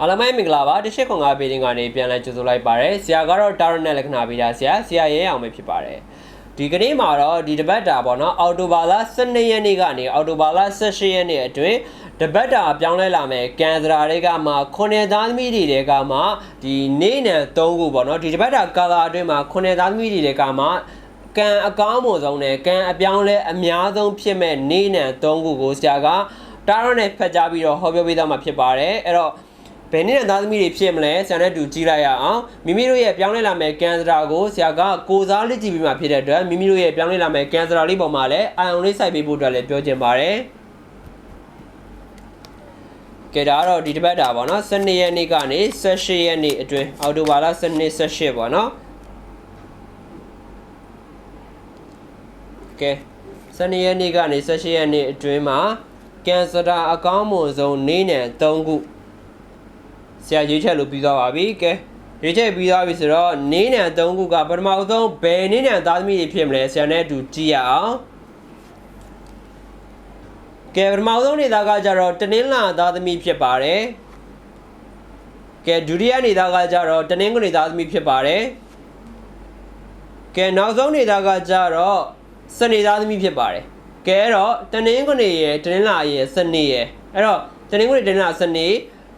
အားလုံးပဲမင်္ဂလာပါတရှိခွန်ကားပေတင်ကနေပြန်လဲကြိုဆိုလိုက်ပါရယ်ဆရာကတော့တာရနဲ့လက္ခဏာပေးတာဆရာဆရာရဲအောင်ပဲဖြစ်ပါတယ်ဒီကနေ့မှာတော့ဒီတပတ်တာပေါ့နော်အော်တိုဘာလ12ရက်နေ့ကနေအော်တိုဘာလ18ရက်နေ့အတွင်းတပတ်တာပြောင်းလဲလာမယ်ကန်စရာတွေကမှခုနှစ်သားသမီးတွေတွေကမှဒီနေနံ3ခုပေါ့နော်ဒီတပတ်တာကာလာအတွင်းမှာခုနှစ်သားသမီးတွေကမှကံအကောင်းမွန်ဆုံးနဲ့ကံအပြောင်းလဲအများဆုံးဖြစ်မဲ့နေနံ3ခုကိုဆရာကတာရနဲ့ဖတ်ကြားပြီးတော့ဟောပြောပေးသားမှာဖြစ်ပါတယ်အဲ့တော့ဘ ယ်နည်းနဲ့သားသမီးတွေဖြစ်မလဲဆရာနဲ့တူကြည့်လိုက်ရအောင်မိမိတို့ရဲ့ပြောင်းလဲလာမယ့်ကန်စရာကိုဆရာကကိုစားလက်ကြည့်ပြီးမှဖြစ်တဲ့အတွက်မိမိတို့ရဲ့ပြောင်းလဲလာမယ့်ကန်စရာလေးပေါ်မှာလည်းအာရုံလေးစိုက်ပေးဖို့အတွက်လည်းပြောချင်ပါတယ်ကဲဒါကတော့ဒီတစ်ပတ်တာပေါ့နော်12ရက်နေ့ကနေ18ရက်နေ့အတွင်းအောက်တိုဘာလ12 18ပေါ့နော်ကဲ12ရက်နေ့ကနေ18ရက်နေ့အတွင်းမှာကန်စရာအကောင်းမွန်ဆုံးနေ့နဲ့3ခု ဆရာရွေးချက်လို့ပြီးသွားပါပြီကဲရွေးချက်ပြီးသွားပြီဆိုတော့နင်းနံ၃ခုကပထမဆုံးဘယ်နင်းနံသားသမီးတွေဖြစ်မလဲဆရာနဲ့အတူကြည့်ရအောင်ကဲပထမဆုံးနေတာကကြတော့တနင်္လာသားသမီးဖြစ်ပါတယ်ကဲဒုတိယနေတာကကြတော့တနင်္ဂနွေသားသမီးဖြစ်ပါတယ်ကဲနောက်ဆုံးနေတာကကြတော့စနေသားသမီးဖြစ်ပါတယ်ကဲအဲ့တော့တနင်္ဂနွေရယ်တနင်္လာရယ်စနေရယ်အဲ့တော့တနင်္ဂနွေတနင်္လာစနေ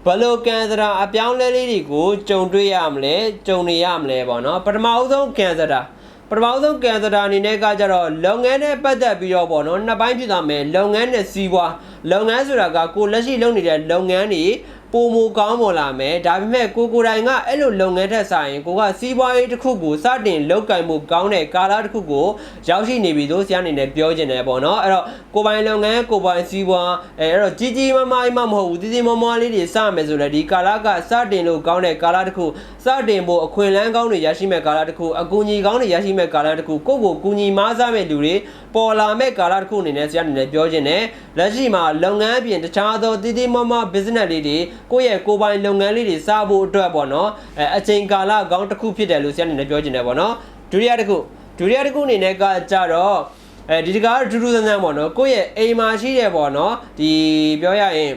ဘယ်လိုကန်စရာအပြောင်းလဲလေးတွေကိုကြုံတွေ့ရမလဲကြုံနေရမလဲပေါ့နော်ပထမအဆုံးကန်စရာပထမဆုံးကန်စရာအနေနဲ့ကကြတော့လုပ်ငန်းနဲ့ပတ်သက်ပြီးတော့ပေါ့နော်နှစ်ပိုင်းဖြစ်သွားမယ်လုပ်ငန်းနဲ့စီးပွားလုပ်ငန်းဆိုတာကကိုလက်ရှိလုပ်နေတဲ့လုပ်ငန်းတွေ ပုံမူကောင်းပေါ်လာမယ်ဒါပေမဲ့ကိုကိုယ်တိုင်ကအဲ့လိုလုပ်ငန်းထက်ဆိုင်ကိုကစီးပွားရေးတစ်ခုကိုစတင်လုပ်ကင်မှုကောင်းတဲ့ကာလတစ်ခုကိုရောက်ရှိနေပြီလို့ဆရာအနေနဲ့ပြောချင်တယ်ပေါ့နော်အဲ့တော့ကိုပိုင်လုပ်ငန်းကိုပိုင်စီးပွားအဲအဲ့တော့ကြီးကြီးမားမားအိမ်မမဟုတ်ဘူးကြီးကြီးမားမားလေးတွေစမယ်ဆိုလည်းဒီကာလကစတင်လို့ကောင်းတဲ့ကာလတစ်ခုစတင်ဖို့အခွင့်အလမ်းကောင်းတွေရရှိမဲ့ကာလတစ်ခုအကူအညီကောင်းတွေရရှိမဲ့ကာလတစ်ခုကိုယ့်ကိုကူညီမားစားမဲ့လူတွေပေါ်လာမဲ့ကာလတစ်ခုအနေနဲ့ဆရာအနေနဲ့ပြောချင်တယ်လက်ရှိမှာလုပ်ငန်းအပြင်တခြားသောတည်တည်မမ business လေးတွေကိုယ့်ရဲ့ကိုယ်ပိုင်လုပ်ငန်းလေးတွေစဖို့အတွက်ပေါ့နော်အဲအချိန်ကာလကောင်းတစ်ခုဖြစ်တယ်လို့ဆရာအနေနဲ့ပြောချင်တယ်ပေါ့နော်ဒုတိယတစ်ခုဒုတိယတစ်ခုအနေနဲ့ကကြတော့အဲဒီတကားဒူးဒူးဆန်းဆန်းပေါ့နော်ကိုယ့်ရဲ့အိမ်မှာရှိတဲ့ပေါ့နော်ဒီပြောရရင်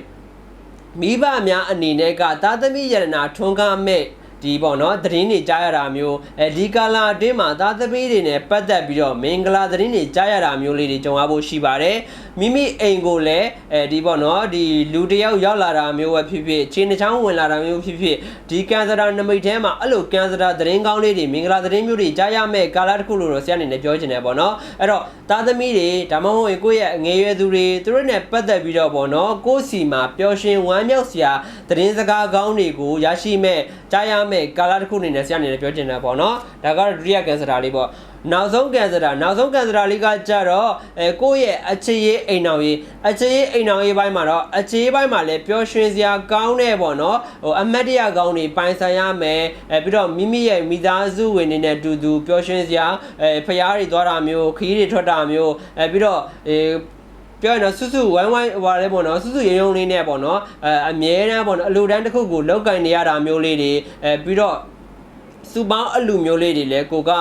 မိဘများအနေနဲ့ကသာသမီယရနာထွန်းကားမဲ့ ဒီပေါ့နော်သတင်းတွေကြားရတာမျိုးအဲဒီကာလာအတွင်းမှာသာသမီတွေနဲ့ပတ်သက်ပြီးတော့မင်္ဂလာသတင်းတွေကြားရတာမျိုးလေးတွေကြုံရဖို့ရှိပါတယ်မိမိအိမ်ကိုလည်းအဲဒီပေါ့နော်ဒီလူတစ်ယောက်ရောက်လာတာမျိုးပဲဖြစ်ဖြစ်ချင်းတစ်ချောင်းဝင်လာတာမျိုးဖြစ်ဖြစ်ဒီကန်စတာနမိတ်ထဲမှာအဲ့လိုကန်စတာသတင်းကောင်းလေးတွေမင်္ဂလာသတင်းမျိုးတွေကြားရမဲ့ကာလာတစ်ခုလို့တော့ဆရာအနေနဲ့ပြောချင်တယ်ပေါ့နော်အဲ့တော့သာသမီတွေဒါမှမဟုတ်ရင်ကိုယ့်ရဲ့ငယ်ရွယ်သူတွေသူတို့နဲ့ပတ်သက်ပြီးတော့ပေါ့နော်ကိုယ့်စီမှာပျော်ရွှင်ဝမ်းမြောက်စရာသတင်းစကားကောင်းတွေကိုရရှိမဲ့ကြားရမဲ့ကာလာတစ်ခုအနေနဲ့ဆရာအနေနဲ့ပြောချင်တယ်ပေါ့နော်ဒါကတော့ဒုတိယကန်စတာလေးပေါ့နောက်ဆုံးကန်စတာနောက်ဆုံးကန်စတာလေးကကြတော့အဲကိုယ့်ရဲ့အခြေရေးအိမ်အောင်ရေးအခြေရေးအိမ်အောင်ရေးဘိုင်းမှာတော့အခြေရေးဘိုင်းမှာလည်းပျော်ရွှင်စရာကောင်းတဲ့ပေါ့နော်ဟိုအမတ်တရကောင်းတွေပိုင်ဆိုင်ရမယ်အဲပြီးတော့မိမိရဲ့မိသားစုဝင်တွေနဲ့အတူတူပျော်ရွှင်စရာအဲဖျားတွေသွားတာမျိုးခီးတွေထွက်တာမျိုးအဲပြီးတော့အဲ ပြောရင်တော့စွစွဝိုင်းဝိုင်းဟွာလဲပေါ့နော်စွစွရုံရုံလေးနဲ့ပေါ့နော်အဲအမြဲတမ်းပေါ့နော်အလိုတန်းတစ်ခုကိုလောက်ကင်နေရတာမျိုးလေးတွေအဲပြီးတော့ စူပေါင်းအလူမျိုးလေးတွေလည်းကိုက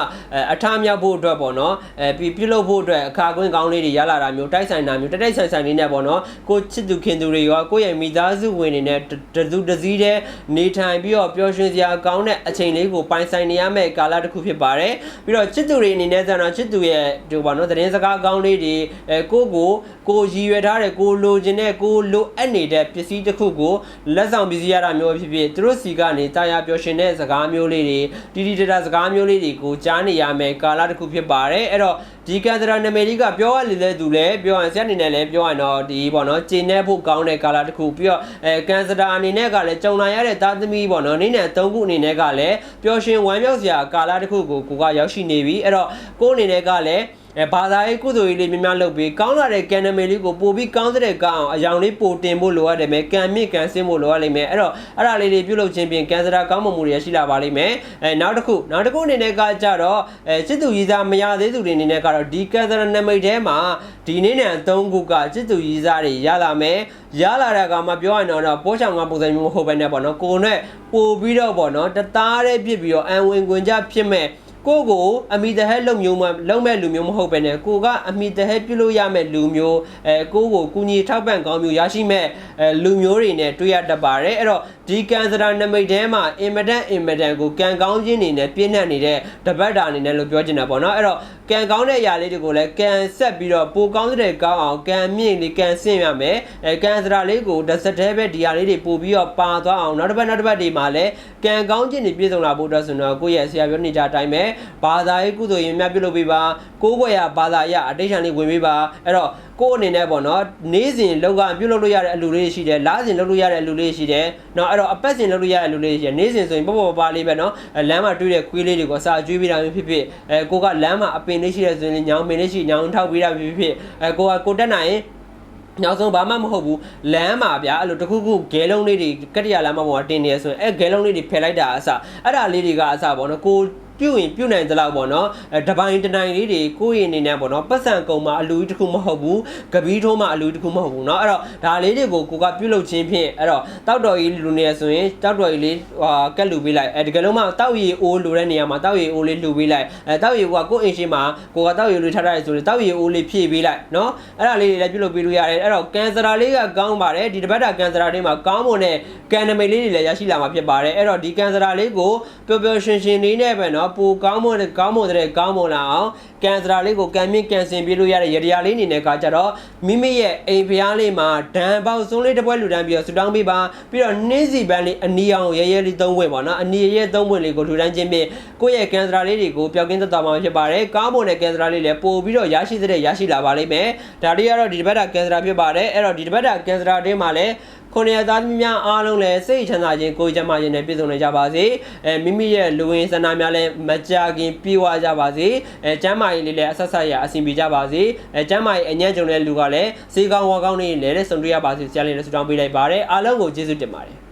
အထားမြောက်ဖို့အတွက်ပေါ့နော်အဲပြီးပြုလုပ်ဖို့အတွက်အခါကွင်းကောင်းလေးတွေရလာတာမျိုးတိုက်ဆိုင်တာမျိုးတိုက်တိုက်ဆိုင်ဆိုင်လေးနဲ့ပေါ့နော်ကိုချစ်သူခင်သူတွေရောကိုယ့်ရဲ့မိသားစုဝင်တွေနဲ့တတူတစည်းတဲ့နေထိုင်ပြီးတော့ပျော်ရွှင်စရာကောင်းတဲ့အချိန်လေးကိုပိုင်ဆိုင်နေရမယ့်ကာလတစ်ခုဖြစ်ပါတယ်ပြီးတော့ချစ်သူတွေအနေနဲ့ဆိုတော့ချစ်သူရဲ့ဒီပေါ့နော်သတင်းစကားကောင်းလေးတွေအဲကိုကိုကိုရည်ရွယ်ထားတဲ့ကိုလိုချင်တဲ့ကိုလိုအပ်နေတဲ့ပစ္စည်းတစ်ခုကိုလက်ဆောင်ပစ္စည်းရတာမျိုးဖြစ်ဖြစ်သူတို့စီကနေတာယာပျော်ရွှင်တဲ့စကားမျိုးလေးတွေတီတီတတာစကားမျိုးလေးတွေကိုကြားနေရမယ်ကာလတစ်ခုဖြစ်ပါတယ်အဲ့တော့ဒီကန်စရာနာမည်လေးကပြောရလေလေသူလည်းပြောရင်ဆက်အနေနဲ့လည်းပြောရင်တော့ဒီပေါ့နော်ကျင်းနေဖို့ကောင်းတဲ့ကာလတစ်ခုပြီးတော့အဲကန်စရာအနေနဲ့ကလည်းကြုံလာရတဲ့သားသမီးပေါ့နော်နေ့နဲ့သုံးခုအနေနဲ့ကလည်းပျော်ရွှင်ဝမ်းမြောက်စရာကာလတစ်ခုကိုကိုကရောက်ရှိနေပြီအဲ့တော့ကိုယ်အနေနဲ့ကလည်းအဲဘာသာရေးကုသိုလ်ရေးလေးများများလုပ်ပြီးကောင်းလာတဲ့ကန်နမီလေးကိုပို့ပြီးကောင်းတဲ့ကောင်းအောင်အယောင်လေးပို့တင်ဖို့လိုအပ်တယ်မယ်ကံမြင့်ကံစင်းဖို့လိုအပ်လိမ့်မယ်အဲ့တော့အဲ့ဒါလေးတွေပြုလုပ်ခြင်းဖြင့်ကန်စရာကောင်းမှုတွေရှိလာပါလိမ့်မယ်အဲနောက်တစ်ခုနောက်တစ်ခုအနေနဲ့ကကြတော့အဲစစ်သူကြီးစားမရသေးသူတွေအနေနဲ့ကတော့ဒီကန်စရာနမိတ်ထဲမှာဒီနေ့နဲ့အသုံးခုကစစ်သူကြီးစားတွေရလာမယ်ရလာတဲ့အခါမှာပြောရရင်တော့ပိုးချောင်ကပုံစံမျိုးမဟုတ်ဘဲနဲ့ပေါ့နော်ကိုယ်နဲ့ပို့ပြီးတော့ပေါ့နော်တသားတည်းဖြစ်ပြီးတော့အံဝင်ခွင်ကြဖြစ်မဲ့ ကိုကိုအမိတဟက်လုံမျိုးမလုံမဲ့လူမျိုးမဟုတ်ပဲနဲ့ကိုကအမိတဟက်ပြုလို့ရမဲ့လူမျိုးအဲကိုကိုကုညီထောက်ပံ့ကောင်းမျိုးရရှိမဲ့အဲလူမျိုးတွေနဲ့တွေ့ရတတ်ပါတယ်အဲ့တော့ဒီကန်စရာနမိတ်ထဲမှာအင်မတန်အင်မတန်ကိုကန်ကောင်းခြင်းနေနဲ့ပြည့်နှက်နေတဲ့တပတ်တာအနေနဲ့လို့ပြောချင်တာပေါ့နော်အဲ့တော့ကန်ကောင်းတဲ့အရာလေးတွေကိုလည်းကန်ဆက်ပြီးတော့ပိုကောင်းတဲ့ကောင်းအောင်ကန်မြင့်လေးကန်ဆင့်ရမယ်အဲကန်စရာလေးကိုတစ်စက်တည်းပဲဒီဟာလေးတွေပို့ပြီးတော့ပါသွားအောင်နောက်တစ်ပတ်နောက်တစ်ပတ်ဒီမှာလည်းကန်ကောင်းခြင်းတွေပြည့်စုံလာဖို့အတွက်ဆိုတော့ကိုယ့်ရဲ့ဆရာပြောနေကြအတိုင်းပဲဘာသာရေးကုသိုလ်ရင်များပြုလုပ်ပေးပါကိုးကွယ်ရာဘာသာရအတိတ်ဆန်လေးဝင်ပေးပါအဲ့တော့ကိုယ်အနေနဲ့ပေါ့နော်နေ့စဉ်လောက်ကပြုလုပ်လို့ရတဲ့အလူလေးရှိတယ်လစဉ်လုပ်လို့ရတဲ့အလူလေးရှိတယ်နော်အဲ့တော့အပတ်စဉ်လုပ်လို့ရတဲ့အလူလေးရှိတယ်နေ့စဉ်ဆိုရင်ပေါ့ပေါ့ပါလေးပဲနော်လမ်းမှာတွေ့တဲ့ခွေးလေးတွေကိုအစာကျွေးပေးတာမျိုးဖြစ်ဖြစ်အဲကိုကလမ်းမှာအပင်လေးရှိတယ်ဆိုရင်ညောင်ပင်လေးရှိညောင်ထောက်ပေးတာမျိုးဖြစ်ဖြစ်အဲကိုကကိုတက်နိုင်ရင်နောက်ဆုံးဘာမှမဟုတ်ဘူးလမ်းမှာဗျာအဲ့လိုတခုခုဂဲလုံးလေးတွေကတ္တရာလမ်းမပေါ်မှာတင်နေရဆိုရင်အဲဂဲလုံးလေးတွေဖယ်လိုက်တာအစအဲ့ဒါလေးတွေကအစပေါ့နော်ကို ပြုတ်ရင်ပြုတ်နိုင်သလောက်ပေါ့နော်အဲတပိုင်းတနိုင်လေးတွေကိုယ့်ရဲ့အနေနဲ့ပေါ့နော်ပတ်စံကုံမှာအလူကြီးတစ်ခုမဟုတ်ဘူးကပီးထိုးမှာအလူတစ်ခုမဟုတ်ဘူးเนาะအဲ့တော့ဒါလေးတွေကိုကိုကပြုတ်လုခြင်းဖြင့်အဲ့တော့တောက်တော်ကြီးလူနေရဆိုရင်တောက်တော်ကြီးလေးဟာကက်လူပေးလိုက်အဲဒီကလုံးမှာတောက်ရီအိုးလူတဲ့နေရာမှာတောက်ရီအိုးလေးလူပေးလိုက်အဲတောက်ရီကကိုယ့်အိမ်ရှိမှာကိုကတောက်ရီလေးထားထားရဆိုရင်တောက်ရီအိုးလေးဖြည့်ပေးလိုက်เนาะအဲ့ဒါလေးတွေလည်းပြုတ်လုပေးလို့ရတယ်အဲ့တော့ကန်ဆရာလေးကကောင်းပါတယ်ဒီတစ်ပတ်တာကန်ဆရာလေးမှာကောင်းမွန်တဲ့ကန်နမိတ်လေးတွေလည်းရရှိလာမှာဖြစ်ပါတယ်အဲ့တော့ဒီကန်ဆရာလေးကိုပျော်ပျော်ရွှင်ရွှင်လေးနဲ့ပဲเนาะ ပိုကောင်းမွန်တဲ့ကောင်းမွန်တဲ့ကောင်းမွန်လာအောင်ကန်ဆရာလေးကိုကန်မြင့်ကန်ဆင်ပြလို့ရတဲ့ရတရားလေးအနေနဲ့ကကြတော့မိမိရဲ့အိမ်ဖျားလေးမှာဒံပေါက်ဆုံးလေးတစ်ပွဲလူတန်းပြီးတော့ဆူတောင်းပေးပါပြီးတော့နှင်းစီပန်းလေးအနီအောင်ရဲရဲလေးသုံးပွင့်ပေါ့နော်အနီရဲသုံးပွင့်လေးကိုလူတန်းချင်းဖြင့်ကိုယ့်ရဲ့ကန်ဆရာလေးတွေကိုပျောက်ကင်းသက်သာမှာဖြစ်ပါတယ်ကောင်းမွန်တဲ့ကန်ဆရာလေးလည်းပို့ပြီးတော့ရရှိတဲ့ရရှိလာပါလိမ့်မယ်ဒါလေးကတော့ဒီတစ်ပတ်တာကန်ဆရာဖြစ်ပါတယ်အဲ့တော့ဒီတစ်ပတ်တာကန်ဆရာတင်းမှာလည်း ခုနှစ်သားသမီးများအားလုံးလည်းစိတ်ချမ်းသာခြင်းကိုယ်ကျန်းမာခြင်းနဲ့ပြည့်စုံနေကြပါစေအဲမိမိရဲ့လူဝင်ဆန္ဒများလည်းမကြခင်ပြေဝကြပါစေအဲကျမ်းမာရေးလေးလည်းအဆက်ဆက်ရအဆင်ပြေကြပါစေအဲကျမ်းမာရေးအညံ့ကြုံတဲ့လူကလည်းစေကောင်းဝါကောင်းလေးလည်းလည်းဆုံတွေ့ရပါစေဆရာလေးလည်းဆုတောင်းပေးလိုက်ပါတယ်အားလုံးကိုကျေးဇူးတင်ပါတယ်